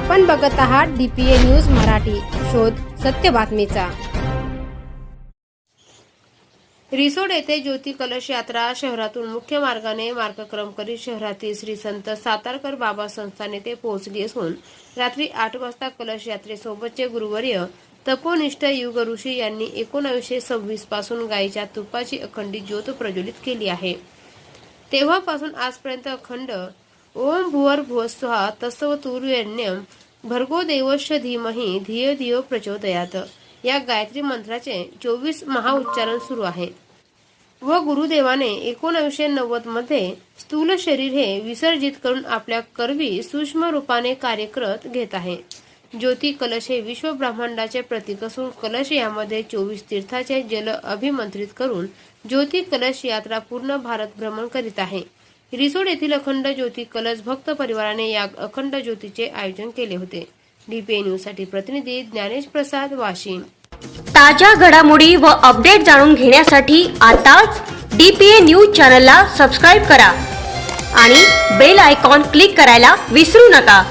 आपण बघत आहात डीपीए न्यूज मराठी. शोध सत्य बातमीचा. रिसोड येथे ज्योती कलश यात्रा शहरातून मुख्य मार्गाने मार्गक्रम करीत शहरातील श्री संत सातारकर बाबा संस्थान येथे पोहोचली असून रात्री आठ वाजता कलश यात्रेसोबतचे गुरुवर्य तपोनिष्ठ युग ऋषी यांनी एकोणावीसशे सव्वीसपासून गायीच्या तुपाची अखंडित ज्योत प्रज्वलित केली आहे. तेव्हापासून आजपर्यंत अखंड ओम भुवर भुवस्वहा तस्वतुर्यण्यम भर्गो देवश धीमही धिय धियो प्रचोदयात. या गायत्री मंत्राचे चोवीस महाउच्चारण सुरू आहे. व गुरुदेवाने एकोणीसशे नव्वदमध्ये स्थूल शरीर हे विसर्जित करून आपल्या करवी सूक्ष्म रूपाने कार्य करत घेत आहे. ज्योती कलश हे विश्व ब्रह्मांडाचे प्रतीक असून कलश यामध्ये चोवीस तीर्थाचे जल अभिमंत्रित करून ज्योती कलश यात्रा पूर्ण भारत भ्रमण करीत आहे. रिसोड येथील अखंड ज्योती कलश भक्त परिवाराने या अखंड ज्योतीचे आयोजन केले होते. डीपीए न्यूजसाठी प्रतिनिधी ज्ञानेश प्रसाद वाशिम. ताज्या घडामोडी व अपडेट जाणून घेण्यासाठी आताच डीपीए न्यूज चॅनलला सबस्क्राईब करा आणि बेल आयकॉन क्लिक करायला विसरू नका.